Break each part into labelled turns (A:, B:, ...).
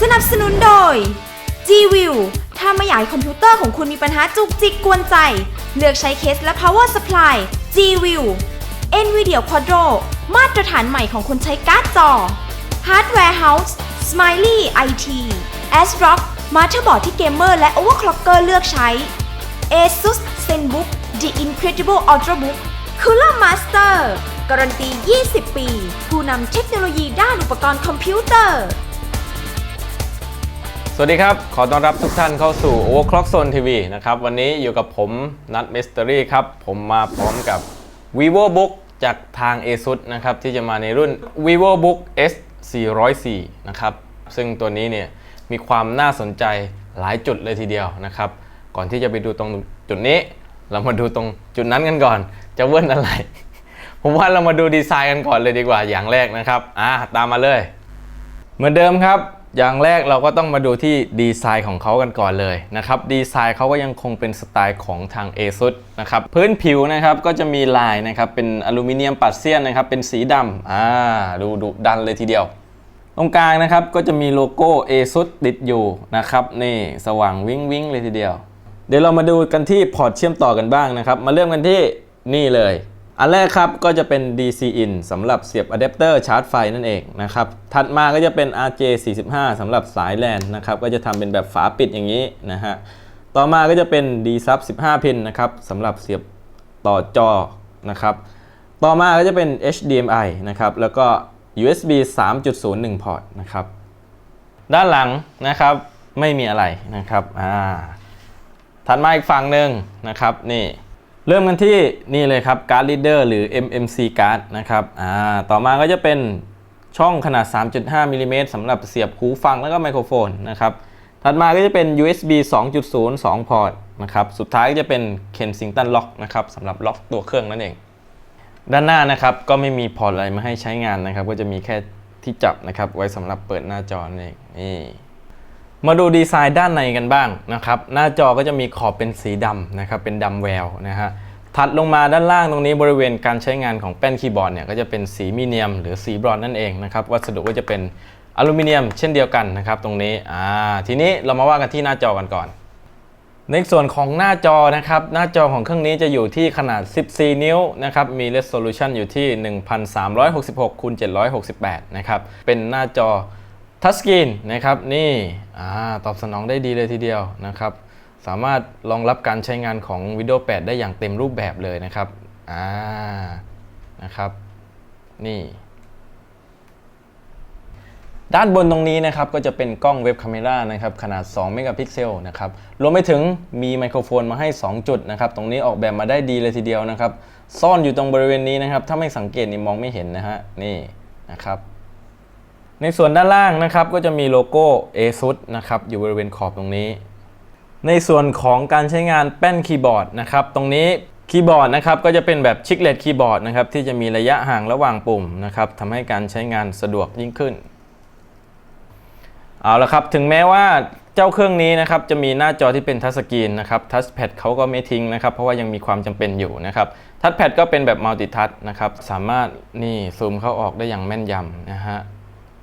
A: สนับสนุนโดย G-View ถ้าไม่อยากให้คอมพิวเตอร์ของคุณมีปัญหาจุกจิกกวนใจ เลือกใช้เคสและ power supply G-View NVIDIA Quadro มาตรฐานใหม่ของคนใช้การ์ดจอ Hardware House Smiley IT ASRock มาเตอร์บอร์ดที่เกมเมอร์และ overclocker เลือกใช้ ASUS ZenBook The Incredible Ultrabook Cooler Master การันตี 20 ปี ผู้นำเทคโนโลยีด้านอุปกรณ์คอมพิวเตอร์
B: สวัสดีครับ ขอต้อนรับทุกท่านเข้าสู่ Overclock Zone TV นะครับ วันนี้อยู่กับผมนัทมิส t ต r y ครับ ผมมาพร้อมกับ vivo book จากทาง ASUS นะครับ ที่จะมาในรุ่น vivo book S 404นะครับ ซึ่งตัวนี้เนี่ยมีความน่าสนใจหลายจุดเลยทีเดียวนะครับ ก่อนที่จะไปดูตรงจุดนี้ เรามาดูตรงจุดนั้นกันก่อน จะเวิ้นอะไร ผมว่าเรามาดูดีไซน์กันก่อนเลยดีกว่าอย่างแรกนะครับอ่าตามมาเลย เหมือนเดิมครับ อย่างแรกเราก็ต้องมาดูที่ดีไซน์ของเขากันก่อนเลยนะครับดีไซน์เขาก็ยังคงเป็นสไตล์ของทาง ASUS นะครับพื้นผิวนะครับก็จะมีลายนะครับเป็นอลูมิเนียมปัดเซียนนะครับเป็นสีดำอ่าดูดุดันเลยทีเดียวตรงกลางนะครับก็จะมีโลโก้ ASUS ติดอยู่นะครับนี่สว่างวิ้งวิ้งเลยทีเดียว เดี๋ยวเรามาดูกันที่พอร์ตเชื่อมต่อกันบ้างนะครับ มาเริ่มกันที่นี่เลย อันแรกครับก็จะเป็น DC in สำหรับเสียบอะแดปเตอร์ชาร์จไฟนั่นเองนะครับ ถัดมาก็จะเป็น RJ45 สำหรับสาย LAN นะครับ ก็จะทำเป็นแบบฝาปิดอย่างนี้นะฮะ ต่อมาก็จะเป็น D sub 15 พินนะครับสำหรับเสียบต่อจอนะครับ ต่อมาก็จะเป็น HDMI นะครับ แล้วก็ USB 3.01 พอร์ตนะครับ ด้านหลังนะครับไม่มีอะไรนะครับ อ่า ถัดมาอีกฝั่งหนึ่งนะครับนี่ เริ่มกันที่นี่เลยครับการ์ด reader หรือ MMC card นะครับอ่าต่อมาก็จะเป็นช่องขนาด 3.5มิลลิเมตรสำหรับเสียบหูฟังแล้วก็ไมโครโฟนนะครับถัดมาก็จะเป็น USB 2.0 2 พอร์ตนะครับสุดท้ายก็จะเป็น Kensington Lock นะครับสำหรับล็อกตัวเครื่องนั่นเอง ด้านหน้านะครับก็ไม่มีพอร์ตอะไรมาให้ใช้งานนะครับ ก็จะมีแค่ที่จับนะครับไว้สำหรับเปิดหน้าจอนั่นเองนี่ มาดูดีไซน์ด้านในกันบ้างนะครับ หน้าจอก็จะมีขอบเป็นสีดำนะครับ เป็นดำแววนะฮะ ถัดลงมาด้านล่างตรงนี้บริเวณการใช้งานของแป้นคีย์บอร์ดเนี่ยก็จะเป็นสีมีเนียม หรือสีบรอนนั่นเองนะครับ วัสดุก็จะเป็นอลูมิเนียมเช่นเดียวกันนะครับตรงนี้ อ่า ทีนี้เรามาว่ากันที่หน้าจอกันก่อน ในส่วนของหน้าจอนะครับ หน้าจอของเครื่องนี้จะอยู่ที่ขนาด 14 นิ้วนะครับ มี resolution อยู่ที่ 1366คูณ768 นะครับ เป็นหน้าจอ ทัชสกรีนนะครับนี่อตอบสนองได้ดีเลยทีเดียวนะครับ สามารถรองรับการใช้งานของ Windows 8 ได้อย่างเต็มรูปแบบเลยนะครับอ่านะครับนี่ด้านบนตรงนี้นะครับก็จะเป็นกล้องเว็บคาเมรานะครับขนาด 2 เมกะพิกเซลนะครับรวมไปถึงมีไมโครโฟนมาให้ 2 จุดนะครับตรงนี้ออกแบบมาได้ดีเลยทีเดียวนะครับ ซ่อนอยู่ตรงบริเวณนี้นะครับ ถ้าไม่สังเกตนี่มองไม่เห็นนะฮะนี่นะครับ ในส่วนด้านล่างนะครับก็จะมีโลโก้ ASUS นะครับอยู่บริเวณขอบตรงนี้ ในส่วนของการใช้งานแป้นคีย์บอร์ดนะครับตรงนี้คีย์บอร์ดนะครับก็จะเป็นแบบชิคเลตคีย์บอร์ดนะครับที่จะมีระยะห่างระหว่างปุ่มนะครับทำให้การใช้งานสะดวกยิ่งขึ้น เอาละครับถึงแม้ว่าเจ้าเครื่องนี้นะครับจะมีหน้าจอที่เป็นทัชสกรีนนะครับทัชแพดเขาก็ไม่ทิ้งนะครับเพราะว่ายังมีความจำเป็นอยู่นะครับทัชแพดก็เป็นแบบมัลติทัชนะครับสามารถนี่ซูมเข้าออกได้อย่างแม่นยำนะฮะ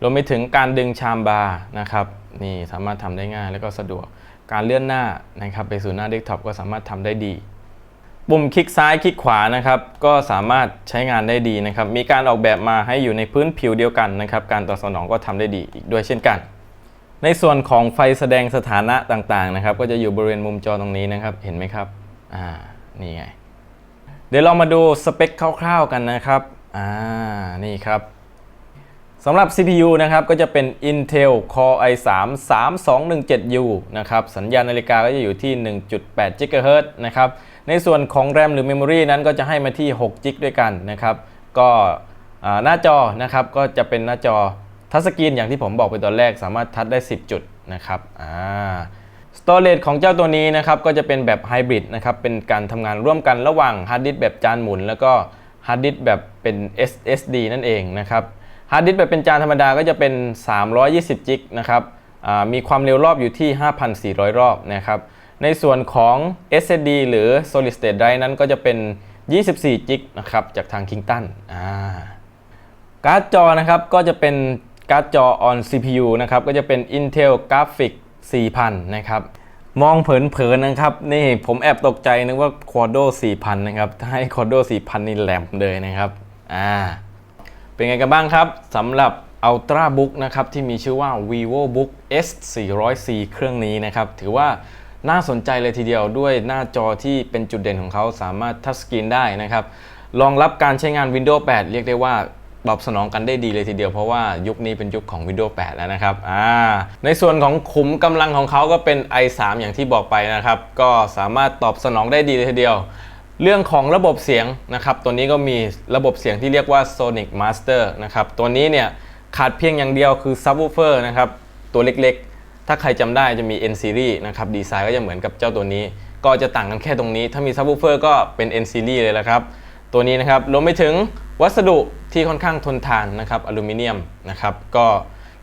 B: รวมไปถึงการดึงชามบาร์นะครับนี่สามารถทำได้ง่ายแล้วก็สะดวก การเลื่อนหน้านะครับไปสู่หน้าเดสก์ท็อปก็สามารถทำได้ดี ปุ่มคลิกซ้ายคลิกขวานะครับก็สามารถใช้งานได้ดีนะครับ มีการออกแบบมาให้อยู่ในพื้นผิวเดียวกันนะครับ การตอบสนองก็ทำได้ดีอีกด้วยเช่นกัน ในส่วนของไฟแสดงสถานะต่างๆนะครับ ก็จะอยู่บริเวณมุมจอตรงนี้นะครับ เห็นไหมครับอ่านี่ไง เดี๋ยวเรามาดูสเปคคร่าวๆกันนะครับอ่านี่ครับ สำหรับ CPU นะครับก็จะเป็น Intel Core i3 3217U นะครับสัญญาณนาฬิกาก็จะอยู่ที่ 1.8 GHz นะครับในส่วนของ RAM หรือ Memory นั้นก็จะให้มาที่ 6 GB ด้วยกันนะครับก็หน้าจอนะครับก็จะเป็นหน้าจอทัชสกรีนอย่างที่ผมบอกไปตอนแรกสามารถทัชได้ 10 จุดนะครับอ่า Storage ของเจ้าตัวนี้นะครับก็จะเป็นแบบไฮบริดนะครับเป็นการทำงานร่วมกันระหว่างฮาร์ดดิสก์แบบจานหมุน แล้วก็ฮาร์ดดิสก์แบบเป็น SSD นั่นเองนะครับ ฮาร์ดดิสก์แบบเป็นจานธรรมดาก็จะเป็น 320 จิกนะครับอ่ามีความเร็วรอบอยู่ที่ 5,400 รอบนะครับในส่วนของ SSD หรือ Solid State Drive นั้นก็จะเป็น 24 จิกนะครับจากทาง Kingston อ่าการ์ดจอนะครับก็จะเป็นการ์ดจอ on CPU นะครับก็จะเป็น Intel Graphic 4000 นะครับมองเผินๆนะครับ นี่ผมแอบตกใจนึกว่า Quadro 4000 นะครับ ถ้าให้ Quadro 4000 นี่แหลมเลยนะครับอ่า เป็นไงกันบ้างครับสำหรับ Ultrabook นะครับที่มีชื่อว่า VivoBook S 400C เครื่องนี้นะครับถือว่าน่าสนใจเลยทีเดียวด้วยหน้าจอที่เป็นจุดเด่นของเขาสามารถทัชสกรีนได้นะครับรองรับการใช้งาน Windows 8 เรียกได้ว่าตอบสนองกันได้ดีเลยทีเดียวเพราะว่ายุคนี้เป็นยุคของ Windows 8 แล้วนะครับอ่าในส่วนของขุมกำลังของเขาก็เป็น i3 อย่างที่บอกไปนะครับ ก็สามารถตอบสนองได้ดีเลยทีเดียว เรื่องของระบบเสียงนะครับ ตัวนี้ก็มีระบบเสียงที่เรียกว่า Sonic Master นะครับ ตัวนี้เนี่ยขาดเพียงอย่างเดียวคือ Subwoofer นะครับ ตัวเล็กๆ ถ้าใครจำได้จะมี N Series นะครับ ดีไซน์ก็จะเหมือนกับเจ้าตัวนี้ ก็จะต่างกันแค่ตรงนี้ ถ้ามี Subwoofer ก็เป็น N Series เลยละครับ ตัวนี้นะครับรวมไปถึงวัสดุที่ค่อนข้างทนทานนะครับ อลูมิเนียมนะครับ ก็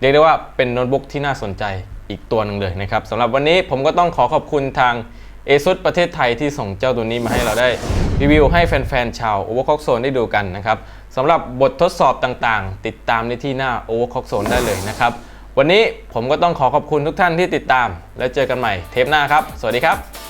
B: เรียกได้ว่าเป็นโน้ตบุ๊กที่น่าสนใจอีกตัวหนึ่งเลยนะครับสำหรับวันนี้ผมก็ต้องขอขอบคุณทาง ASUS ประเทศไทยที่ส่งเจ้าตัวนี้มาให้เราได้รีวิวให้แฟนๆชาว Overclock Zone ได้ดูกันนะครับสำหรับบททดสอบต่างๆ ติดตามในที่หน้า Overclock Zone ได้เลยนะครับ วันนี้ผมก็ต้องขอขอบคุณทุกท่านที่ติดตาม แล้วเจอกันใหม่เทปหน้าครับ สวัสดีครับ